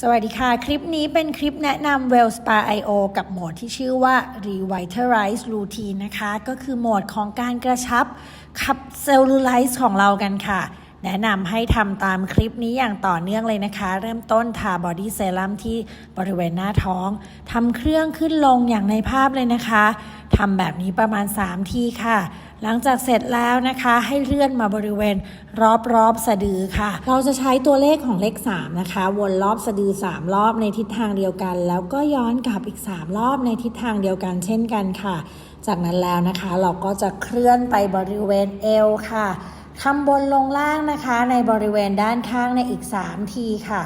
สวัสดีค่ะ คลิปนี้เป็นคลิปแนะนำ Well Spa IO กับโหมดที่ชื่อว่า Revitalize Routine นะคะ ก็คือโหมดของการกระชับขับเซลลูไลซ์ของเรากันค่ะ แนะนำให้ทำตามคลิปนี้อย่างต่อเนื่องเลยนะคะ เริ่มต้นทาบอดี้เซรั่มที่บริเวณหน้าท้องทำเครื่องขึ้นลงอย่างในภาพเลยนะคะ ทำแบบนี้ประมาณ 3 ทีค่ะ หลังจากเสร็จแล้วนะคะให้เลื่อนมาบริเวณรอบๆสะดือค่ะ เราจะใช้ตัวเลขของเลข 3 นะคะ วนรอบสะดือ 3 รอบในทิศทางเดียวกัน แล้วก็ย้อนกลับอีก 3 รอบในทิศทางเดียวกันเช่นกันค่ะ จากนั้นแล้วนะคะเราก็จะเคลื่อนไปบริเวณเอวค่ะทำบนลงล่างนะคะในบริเวณด้านข้างในอีก 3 ทีค่ะ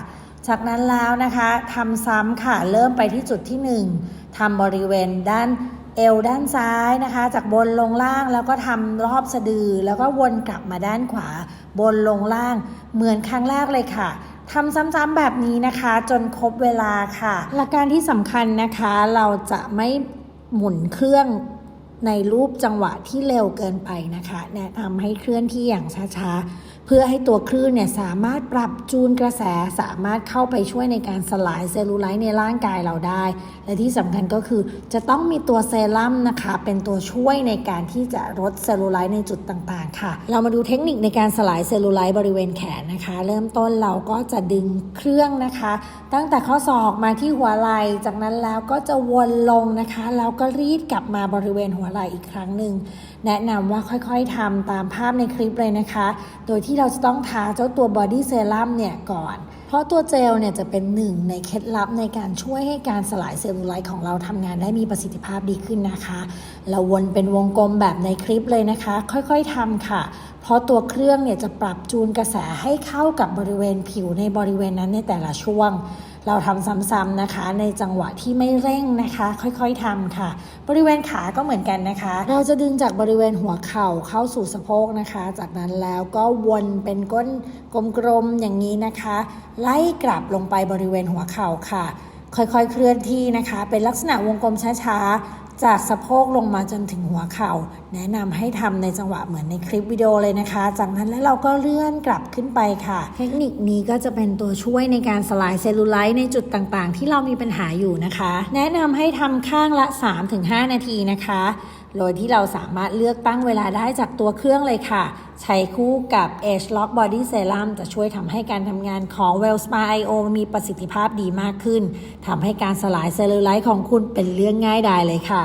จากนั้นแล้วนะคะทำซ้ำค่ะเริ่มไปที่จุดที่ 1ทำบริเวณด้าน เอวด้านซ้ายนะคะ จากบนลงล่างแล้วก็ทำรอบสะดือ แล้วก็วนกลับมาด้านขวา บนลงล่าง เหมือนครั้งแรกเลยค่ะทำซ้ำๆแบบนี้นะคะ จนครบเวลาค่ะ หลักการที่สำคัญนะคะ เราจะไม่หมุนเครื่องในรูปจังหวะที่เร็วเกินไปนะคะ แนะนำให้เคลื่อนที่อย่างช้าๆ เพื่อให้ตัวคลื่นเนี่ยสามารถปรับจูนกระแสสามารถเข้าไปช่วยในการสลายเซลลูไลท์ในร่างกายเราได้ และที่สำคัญก็คือจะต้องมีตัวเซรั่มนะคะ เป็นตัวช่วยในการที่จะลดเซลลูไลท์ในจุดต่างๆ ค่ะ เรามาดูเทคนิคในการสลายเซลลูไลท์บริเวณแขนนะคะ เริ่มต้นเราก็จะดึงเครื่องนะคะ ตั้งแต่ข้อศอกมาที่หัวไหล่จากนั้นแล้วก็จะวนลงนะคะแล้วก็รีดกลับมาบริเวณหัวไหล่อีกครั้งหนึ่งแนะนำว่าค่อยๆทำตามภาพในคลิปเลยนะคะ โดยที่ที่เราจะต้องทาเจ้าตัวบอดี้เซรั่มเนี่ยก่อน เพราะตัวเจลเนี่ยจะเป็นหนึ่งในเคล็ดลับในการช่วยให้การสลายเซลลูไลท์ของเราทำงานได้มีประสิทธิภาพดีขึ้นนะคะ เราวนเป็นวงกลมแบบในคลิปเลยนะคะ ค่อยๆทำค่ะ เพราะตัวเครื่องเนี่ยจะปรับจูนกระแสให้เข้ากับบริเวณผิวในบริเวณนั้นในแต่ละช่วงเราทำซ้ำๆนะคะ ในจังหวะที่ไม่เร่งนะคะ ค่อยๆทำค่ะ บริเวณขาก็เหมือนกันนะคะ เราจะดึงจากบริเวณหัวเข่าเข้าสู่สะโพกนะคะ จากนั้นแล้วก็วนเป็นก้นกลมๆอย่างนี้นะคะ ไล่กลับลงไปบริเวณหัวเข่าค่ะ ค่อยๆเคลื่อนที่นะคะ เป็นลักษณะวงกลมช้าๆ จากสะโพกลงมาจนถึงหัวเข่า แนะนำให้ทำในจังหวะเหมือนในคลิปวิดีโอเลยนะคะ จากนั้นแล้วเราก็เลื่อนกลับขึ้นไปค่ะ เทคนิคนี้ก็จะเป็นตัวช่วยในการสลายเซลลูไลท์ในจุดต่างๆ ที่เรามีปัญหาอยู่นะคะ แนะนำให้ทำข้างละ 3-5 นาทีนะคะโดยที่เราสามารถเลือกตั้งเวลาได้จากตัวเครื่องเลยค่ะ ใช้คู่กับ Age Lock Body Serum จะช่วยทำให้การทำงานของ Well Spa IO มีประสิทธิภาพดีมากขึ้นทำให้การสลายเซลลูไลท์ของคุณเป็นเรื่องง่ายดายเลยค่ะ